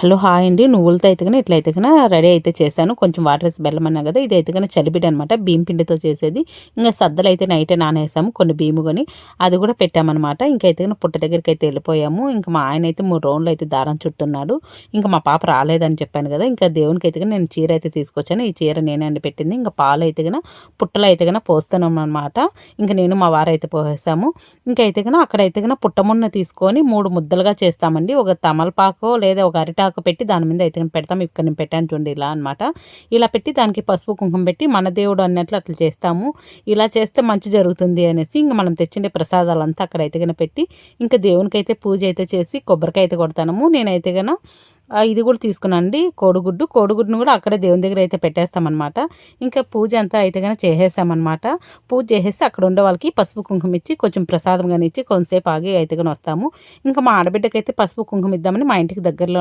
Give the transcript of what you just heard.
Hello hi అండి. నువ్వులతో అయితే కానీ ఇట్లా అయితే రెడీ అయితే చేశాను. కొంచెం వాటర్ వేసి బెల్లం అన్నా కదా ఇది అయితే కానీ చలిబిడ్డ అనమాట బియ్యం పిండితో చేసేది. ఇంకా సద్దలు అయితే నైటే నానేసాము కొన్ని బియ్యము కొని. అది కూడా పెట్టామన్నమాట. ఇంకైతే కానీ పుట్ట దగ్గరికి అయితే వెళ్ళిపోయాము. ఇంకా మా ఆయన అయితే మూడు రౌండ్లు అయితే దారం చుడుతున్నాడు. ఇంకా మా పాప రాలేదని చెప్పాను కదా ఇంకా దేవునికి అయితే నేను చీర అయితే తీసుకొచ్చాను. ఈ చీర నేనే అండి పెట్టింది. ఇంకా పాలు అయితే కానీ పుట్టలు అయితే కానీ పోస్తున్నాం అనమాట ఇంకా నేను మా వారు అయితే పోసేసాము. ఇంకా అయితే కానీ అక్కడైతే పుట్టమున్న తీసుకొని మూడు ముద్దలుగా చేస్తామండి. ఒక తమలపాకో లేదా ఒక అరిటా ఇలాగ పెట్టి దాని మీద అయితే పెడతాం. ఇక్కడ నేను పెట్టాను చూడండి ఇలా అనమాట ఇలా పెట్టి దానికి పసుపు కుంకుమ పెట్టి మన దేవుడు అన్నట్లు అట్లా చేస్తాము. ఇలా చేస్తే మంచి జరుగుతుంది అనేసి ఇంకా మనం తెచ్చిండే ప్రసాదాలంతా అక్కడ అయితే పెట్టి ఇంకా దేవునికి అయితే పూజ అయితే చేసి కొబ్బరికాయ అయితే కొడతాము నేనైతే కనుక ఇది కూడా తీసుకున్నాండి కోడిగుడ్డు. కోడిగుడ్డును కూడా అక్కడే దేవుని దగ్గర అయితే పెట్టేస్తామన్నమాట. ఇంకా పూజ అంతా అయితే కనుక చేసేసామన్నమాట. పూజ చేసేసి అక్కడ ఉండే వాళ్ళకి పసుపు కుంకుమ ఇచ్చి కొంచెం ప్రసాదం కానీ ఇచ్చి కొంతసేపు ఆగి అయితే కానీ వస్తాము. ఇంకా మా ఆడబిడ్డకైతే పసుపు కుంకుమ ఇద్దామని మా ఇంటికి దగ్గరలో